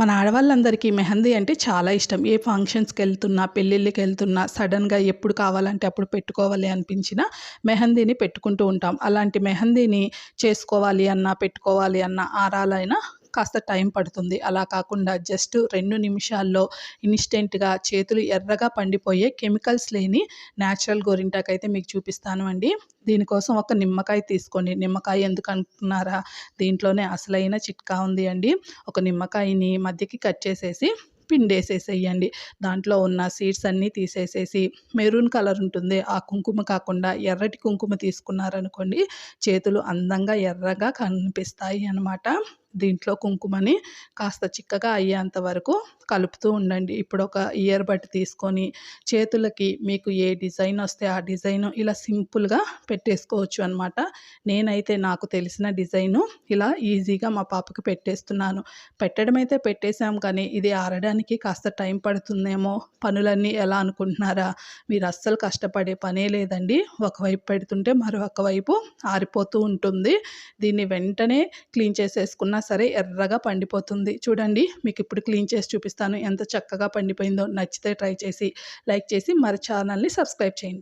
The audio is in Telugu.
మన ఆడవాళ్ళందరికీ మెహందీ అంటే చాలా ఇష్టం. ఏ ఫంక్షన్స్కి వెళ్తున్నా పెళ్ళిళ్ళకి వెళ్తున్నా సడన్గా ఎప్పుడు కావాలంటే అప్పుడు పెట్టుకోవాలి అనిపించిన మెహందీని పెట్టుకుంటూ ఉంటాం. అలాంటి మెహందీని చేసుకోవాలి అన్నా పెట్టుకోవాలి అన్న ఆరాలైనా కాస్త టైం పడుతుంది. అలా కాకుండా జస్ట్ రెండు నిమిషాల్లో ఇన్స్టెంట్గా చేతులు ఎర్రగా పండిపోయే కెమికల్స్ లేని న్యాచురల్ గోరింటాకు అయితే మీకు చూపిస్తాను అండి. దీనికోసం ఒక నిమ్మకాయ తీసుకోండి. నిమ్మకాయ ఎందుకు అనుకున్నారా దీంట్లోనే అసలైన చిట్కా ఉంది అండి. ఒక నిమ్మకాయని మధ్యకి కట్ చేసేసి పిండేసేసేయండి. దాంట్లో ఉన్న సీడ్స్ అన్నీ తీసేసేసి మెరూన్ కలర్ ఉంటుంది. ఆ కుంకుమ కాకుండా ఎర్రటి కుంకుమ తీసుకున్నారనుకోండి చేతులు అందంగా ఎర్రగా కనిపిస్తాయి అన్నమాట. దీంట్లో కుంకుమని కాస్త చిక్కగా అయ్యేంత వరకు కలుపుతూ ఉండండి. ఇప్పుడు ఒక ఇయర్ బడ్ తీసుకొని చేతులకి మీకు ఏ డిజైన్ వస్తే ఆ డిజైన్ ఇలా సింపుల్గా పెట్టేసుకోవచ్చు అనమాట నేనైతే నాకు తెలిసిన డిజైను ఇలా ఈజీగా మా పాపకి పెట్టేస్తున్నాను. పెట్టడం అయితే పెట్టేశాం కానీ ఇది ఆరడానికి కాస్త టైం పడుతుందేమో పనులన్నీ ఎలా అనుకుంటున్నారా? మీరు అస్సలు కష్టపడే పనే లేదండి. ఒకవైపు పెడుతుంటే మరొక వైపు ఆరిపోతూ ఉంటుంది. దీన్ని వెంటనే క్లీన్ చేసేసుకున్న సరే ఎర్రగా పండిపోతుంది. చూడండి మీకు ఇప్పుడు క్లీన్ చేసి చూపిస్తాను. ఎంత చక్కగా పండిపోయిందో నచ్చితే ట్రై చేసి లైక్ చేసి మరి ఛానల్ని సబ్స్క్రైబ్ చేయండి.